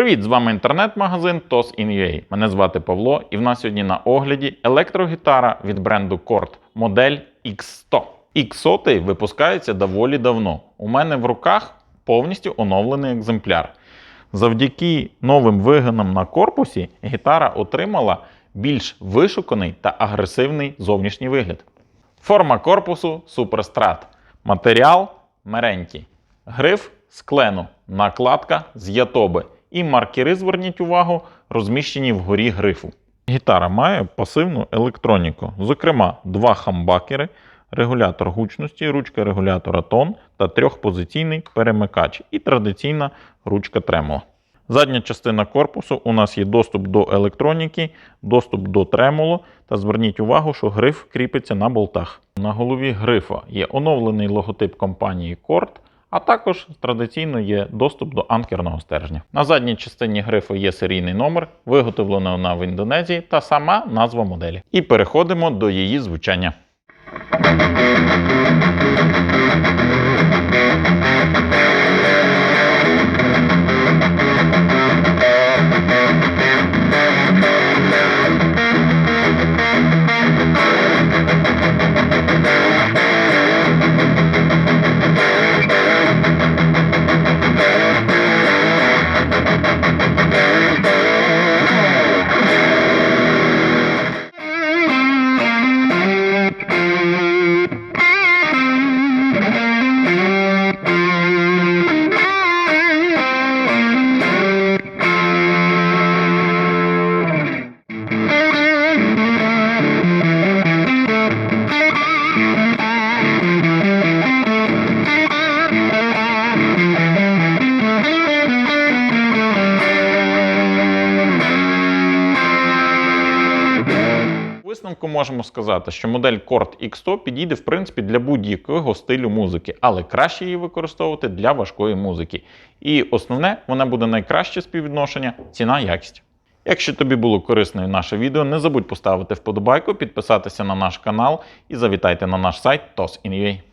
Привіт, з вами інтернет-магазин TOS.in.ua. Мене звати Павло, і в нас сьогодні на огляді електрогітара від бренду Kord модель X100. X100 випускається доволі давно. У мене в руках повністю оновлений екземпляр. Завдяки новим вигинам на корпусі гітара отримала більш вишуканий та агресивний зовнішній вигляд. Форма корпусу суперстрат. Матеріал меренті. Гриф з клену, накладка з ятоби. І маркери, зверніть увагу, розміщені вгорі грифу. Гітара має пасивну електроніку, зокрема, два хамбакери, регулятор гучності, ручка регулятора тон та трьохпозиційний перемикач і традиційна ручка тремоло. Задня частина корпусу у нас є доступ до електроніки, доступ до тремоло. Та зверніть увагу, що гриф кріпиться на болтах. На голові грифа є оновлений логотип компанії Kord, а також традиційно є доступ до анкерного стержня. На задній частині грифу є серійний номер, виготовлена вона в Індонезії та сама назва моделі. І переходимо до її звучання. У Висновку можемо сказати, що модель Cord X100 підійде в принципі для будь-якого стилю музики, але краще її використовувати для важкої музики. І основне, вона буде найкраще співвідношення ціна-якість. Якщо тобі було корисною наше відео, не забудь поставити вподобайку, підписатися на наш канал і завітайте на наш сайт TOS.in.ua.